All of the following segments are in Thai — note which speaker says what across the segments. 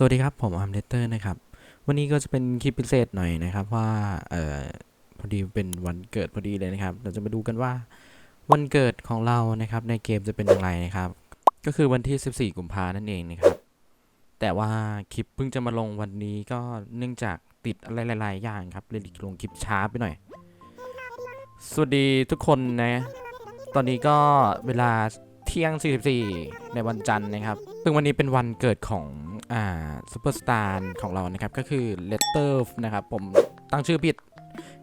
Speaker 1: สวัสดีครับ ผมอัมเลเตอร์นะครับ วันนี้ก็จะเป็นคลิปพิเศษหน่อยนะครับว่าเออพอดีเป็นวันเกิดพอดีเลยนะครับ เราจะมาดูกันว่าวันเกิดของเรานะครับในเกมจะเป็นอย่างไรนะครับ ก็คือวันที่ 14 กุมภานั่นเองนะครับ แต่ว่าคลิปเพิ่งจะมาลงวันนี้ก็เนื่องจากติดอะไรหลาย ๆ อย่างครับเลยลงคลิปช้าไปหน่อย สวัสดีทุกคนนะ ตอนนี้ก็เวลาเที่ยง 44 ในวันจันทร์นะครับ ซึ่งวันนี้เป็นวันเกิดของ อ่าซูเปอร์สตาร์ของเรานะครับ ก็คือเลตเตอร์นะครับ ผมตั้งชื่อผิด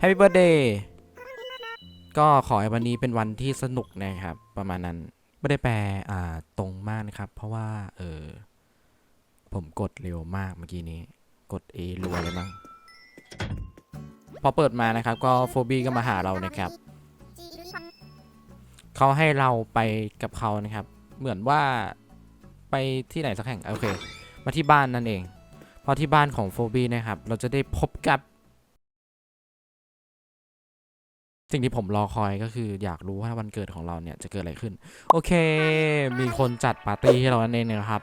Speaker 1: Happy Birthday ก็ขอให้วันนี้เป็นวันที่สนุกนะครับ ประมาณนั้นไม่ได้แปลอ่าตรงมากนะครับ เพราะว่า เออผมกดเร็วมากเมื่อกี้นี้ กด A รัวเลยมั้งพอเปิดมานะครับ ก็โฟบีก็มาหาเรานะครับเขาให้เราไปกับเขานะครับ เหมือนว่าไปที่ไหนสักแห่ง โอเค มาที่บ้านนั่นเอง เพอที่บ้านของโฟบีนะครับ เราจะได้พบกับ สิ่งที่ผมรอคอยก็คืออยากรู้ว่าวันเกิดของเราเนี่ยจะเกิดอะไรขึ้น โอเค มีคนจัดปาร์ตี้ให้เรานั่นเองนะครับ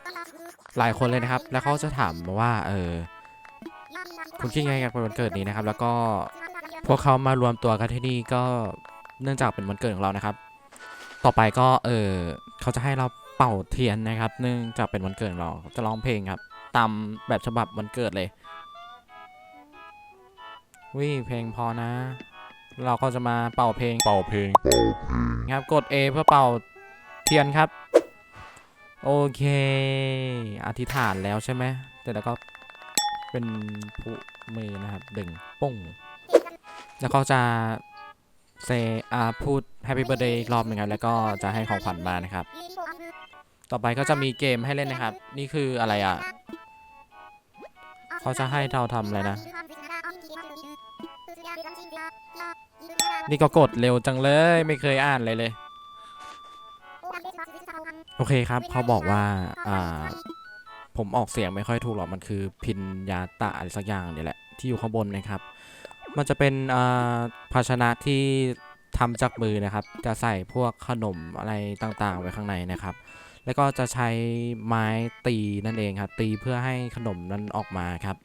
Speaker 1: หลายคนเลยนะครับ แล้วเขาจะถามมาว่า เออ คุณคิดยังไงกับวันเกิดนี้นะครับ แล้วก็พวกเขามารวมตัวกันที่นี่ก็เนื่องจากเป็นวันเกิดของเรานะครับ ต่อไปก็เออเขาจะให้เรา เป่าเทียนนะครับเนื่องจากเป็นวันเกิดเราจะร้องเพลงครับ ตามแบบฉบับวันเกิดเลยวิเพลงพอนะ เราก็จะมาเป่าเพลง
Speaker 2: เป่าเพลง
Speaker 1: ครับกด A เพื่อเป่าเทียนครับ โอเค อธิษฐานแล้วใช่ไหมแต่แล้วก็เป็นผู้มือนะครับดึงปุ้ง แล้วเขาจะเซอาพูด Happy Birthday อีกรอบหนึ่งครับแล้วก็จะให้ของขวัญมานะครับ ต่อไปก็จะมีเกมให้เล่นนะครับ นี่คืออะไรอะ เขาจะให้เราทำอะไรนะ นี่ก็กดเร็วจังเลยไม่เคยอ่านเลยเลย โอเคครับ เขาบอกว่า อ่า ผมออกเสียงไม่ค่อยถูกหรอก มันคือพินยาตะอะไรสักอย่างเนี่ยแหละ ที่อยู่ข้างบนนะครับ มันจะเป็นอ่าภาชนะที่ทำจากมือนะครับ จะใส่พวกขนมอะไรต่างๆ ไว้ข้างในนะครับ แล้วก็จะใช้ไม้ตีนั่นเองครับตีเพื่อให้ขนมนั้นออกมาครับ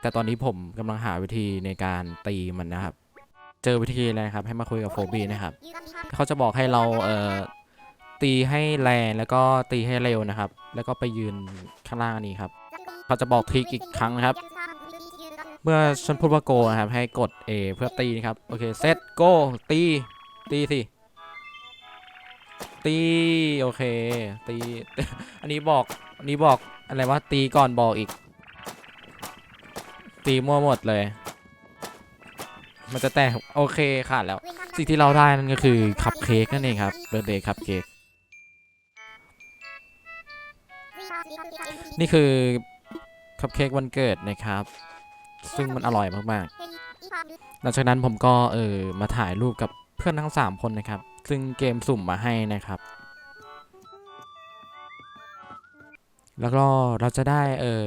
Speaker 1: แต่ตอนนี้ผมกำลังหาวิธีในการตีมันนะครับ เจอวิธีแล้วครับ ให้มาคุยกับโฟบีนะครับ เขาจะบอกให้เราเอ่อตีให้แรงแล้วก็ตีให้เร็วนะครับ แล้วก็ไปยืนข้างล่างนี้ครับ เขาจะบอกทริกอีกครั้งนะครับ เมื่อฉันพูดว่าโกนะครับให้กด A เพื่อตีนะครับ โอเคเซตโกตี ตีสิ ตี โอเค ตี อันนี้บอก อันนี้บอก อะไรว่าตีก่อนบอกอีก ตีมั่วหมดเลย มันจะแตก โอเคขาดแล้ว สิ่งที่เราได้นั่นก็คือ คัพเค้กนั่นเองครับ เบ r ร์เดย์คัพเค้ก นี่คือ คัพเค้กวันเกิดนะครับ ซึ่งมันอร่อยมากๆหลังจากนั้นผมก็เออมาถ่ายรูปกับ เพื่อนทั้ง 3 คนนะครับ ซึ่งเกมสุ่มมาให้นะครับ แล้วก็เราจะได้เออ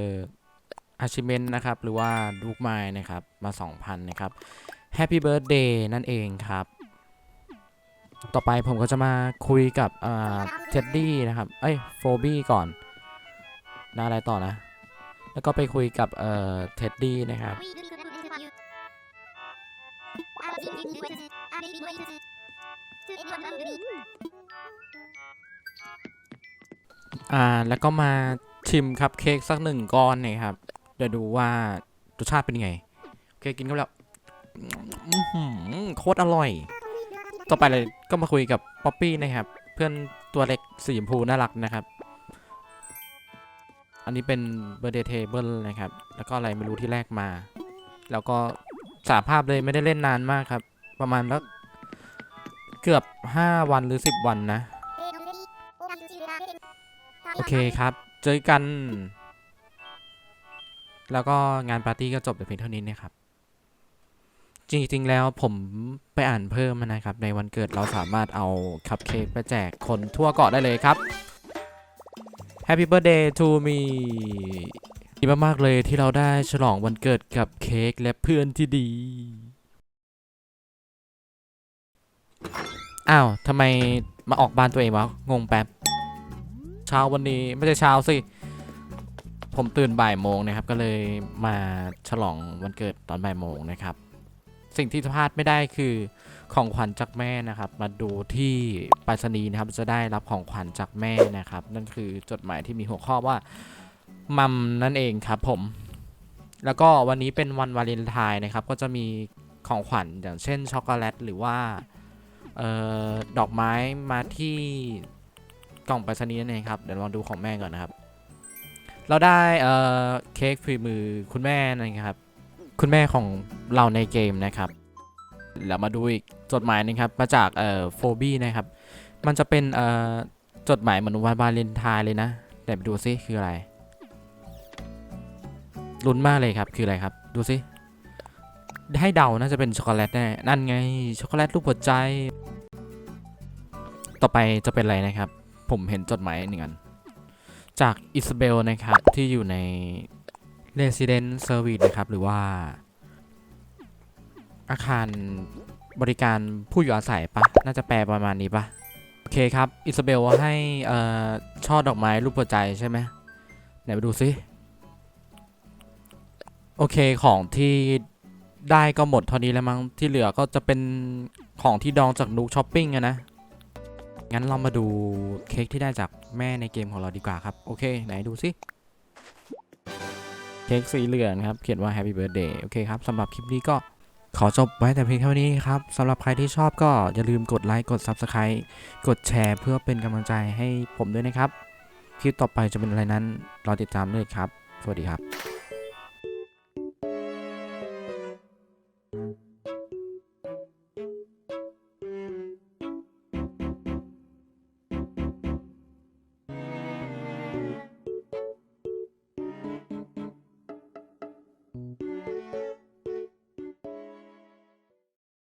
Speaker 1: achievement นะครับ หรือว่าลูกไม้นะครับ มา 2,000 นะครับ Happy Birthday นั่นเองครับ ต่อไปผมก็จะมาคุยกับเท็ดดี้นะครับ เอ้ยโฟบี้ก่อนน่าอะไรต่อนะ แล้วก็ไปคุยกับเอ่อเท็ดดี้นะครับ อ่าแล้วก็มาชิมคัพเค้กสักหนึ่งก้อนหนะครับเดี๋ยวดูว่ารสชาติเป็นยังไงโอเคกินเข้าแล้วโคตรอร่อย ต่อไปเลยก็มาคุยกับป๊อปปี้นะครับ เพื่อนตัวเล็กสีชมพูน่ารักนะครับ อันนี้เป็นเบอร์เดย์เทเบิลนะครับ แล้วก็อะไรไม่รู้ที่แรกมา แล้วก็ สาภาพเลยไม่ได้เล่นนานมากครับ ประมาณแล้วเกือบ 5 วันหรือ 10 วันนะ โอเคครับ เจอกัน แล้วก็งานปาร์ตี้ก็จบแต่เพียงเท่านี้นะครับ จริงๆแล้วผมไปอ่านเพิ่มนะครับ ในวันเกิดเราสามารถเอาคัพเค้กไปแจกคนทั่วเกาะได้เลยครับ Happy birthday to me ดีมากๆเลยที่เราได้ฉลองวันเกิดกับเค้กและเพื่อนที่ดี อ้าวทำไมมาออกบ้านตัวเองวะ งงแป๊บ เช้าวันนี้ไม่ใช่เช้าสิ ผมตื่นบ่ายโมงนะครับ ก็เลยมาฉลองวันเกิดตอนบ่ายโมงนะครับ สิ่งที่พลาดไม่ได้คือของขวัญจากแม่นะครับ มาดูที่ไปรษณีย์นะครับ จะได้รับของขวัญจากแม่นะครับ นั่นคือจดหมายที่มีหัวข้อว่า มัมนั่นเองครับผม แล้วก็วันนี้เป็นวันวาเลนไทน์นะครับ ก็จะมีของขวัญอย่างเช่นช็อกโกแลตหรือว่าออดอกไม้มาที่กล่องไปรษณีย์นั่นเองครับ เดี๋ยวลองดูของแม่ก่อนนะครับ เราได้เอ่อเค้กฝีมือคุณแม่นะครับ คุณแม่ของเราในเกมนะครับแล้วมาดูอีกจดหมายหนึงครับ มาจากเอ่อโฟบี้นะครับ มันจะเป็นเอ่อจดหมายเหมือนวันวาเลนไทน์เลยนะแต่ไปดูซิคืออะไร ลุ้นมากเลยครับ คืออะไรครับ ดูซิให้เดาน่าจะเป็นช็อกโกแลตแน่ นั่นไง ช็อกโกแลตรูปหัวใจ ต่อไปจะเป็นอะไรนะครับ ผมเห็นจดหมายหนึ่งอัน จากอิสเบลนะครับ ที่อยู่ใน Resident Service นะครับ หรือว่า อาคารบริการผู้อยู่อาศัยปะ น่าจะแปลประมาณนี้ปะ โอเคครับ อิสเบลให้เอ่อช่อดอกไม้รูปหัวใจใช่ไหมไหนไปดูซิ โอเคของที่ได้ก็หมดเท่านี้แล้วมั้งที่เหลือก็จะเป็นของที่ดองจากนุกช้อปปิ้งอะนะ งั้นเรามาดูเค้กที่ได้จากแม่ในเกมของเราดีกว่าครับ โอเค ไหนดูสิเค้กสีเหลืองครับ เขียนว่า Happy Birthday โอเคครับสำหรับคลิปนี้ก็ขอจบไว้แต่เพียงเท่านี้ครับสำหรับใครที่ชอบก็อย่าลืมกดไลค์กด Subscribe กดแชร์เพื่อเป็นกำลังใจให้ผมด้วยนะครับ คลิปต่อไปจะเป็นอะไรนั้นรอติดตามเลยครับ สวัสดีครับ